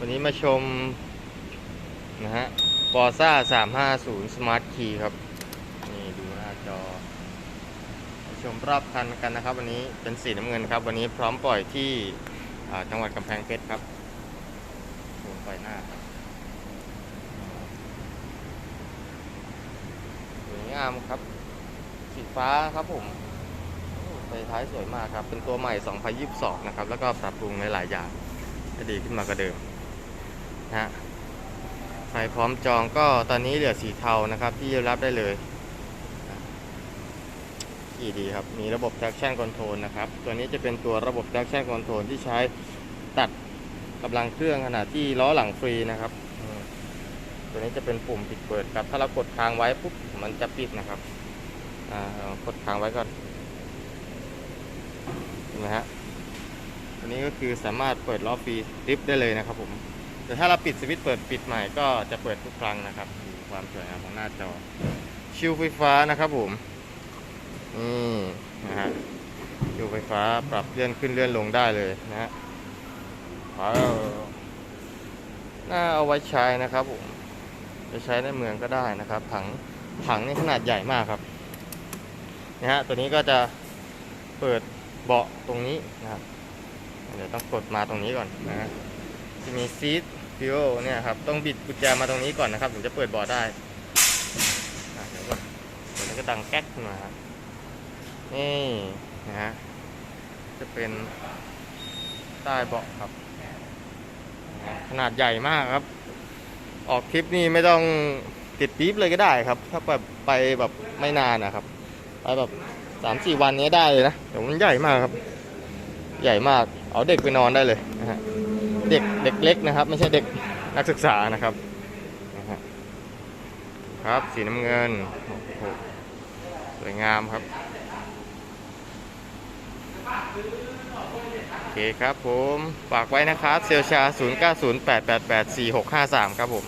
วันนี้มาชม นะฮะปอซ่า350 Smart Key ครับ นี่ดูหน้าจอมาชมรอบคันกันนะครับ วันนี้เป็นสีน้ำเงินครับ วันนี้พร้อมปล่อยที่จังหวัดกำแพงเพชรครับโอ้ไฟหน้าครับสวยงามครับ สีฟ้าครับผมไฟท้ายสวยมากครับ เป็นตัวใหม่ 2022 นะครับ แล้วก็ปรับปรุงในหลายอย่างให้ดีขึ้นมากว่าเดิม ฮะใครพร้อมจองก็ตอนนี้เหลือสีเทานะครับ ที่รับได้เลยขี่ดีครับ มีระบบ traction control นะครับ ตัวนี้จะเป็นตัวระบบ traction control ที่ใช้ตัดกำลังเครื่องขณะที่ล้อหลังฟรีนะครับ ตัวนี้จะเป็นปุ่มปิดเปิดครับ ถ้าเรากดค้างไว้ปุ๊บมันจะปิดนะครับกดค้างไว้ก่อนเห็นไหมฮะตัวนี้ก็คือสามารถเปิดล้อฟรีริฟได้เลยนะครับผม แต่ถ้าเราปิดสวิตช์เปิดปิดใหม่ก็จะเปิดทุกครั้งนะครับดูความสวยงามของหน้าจอ ชิวไฟฟ้านะครับผมนี่นะฮะชิวไฟฟ้าปรับเลื่อนขึ้นเลื่อนลงได้เลยนะฮะว้าวน่าเอาไว้ใช้นะครับผมจะใช้ในเมืองก็ได้นะครับ ถังถังนี่ขนาดใหญ่มากครับนะฮะตัวนี้ก็จะเปิดเบาะตรงนี้นะครับเดี๋ยวต้องกดมาตรงนี้ก่อนนะฮะ จะมีซีทฟิวเนี่ยครับ ต้องบิดกุญแจมาตรงนี้ก่อนนะครับถึงจะเปิดเบาะได้อะเดี๋ยวก่อนเดี๋ยวก็ดังแก๊กมาครับนี่นะฮะ จะเป็นใต้เบาะครับ ขนาดใหญ่มากครับ ออกทริปนี่ไม่ต้องติดปี๊บเลยก็ได้ครับ ถ้าแบบไปแบบไม่นานนะครับ ไปแบบสามสี่วันนี้ได้เลยนะแต่มันใหญ่มากครับ ใหญ่มาก เอาเด็กไปนอนได้เลยนะฮะ เด็กเด็กเล็กนะครับ ไม่ใช่เด็กนักศึกษานะครับ ครับสีน้ำเงินสวยงามครับโอเคครับผมฝากไว้นะครับ เซลชา 0908884653 ครับผม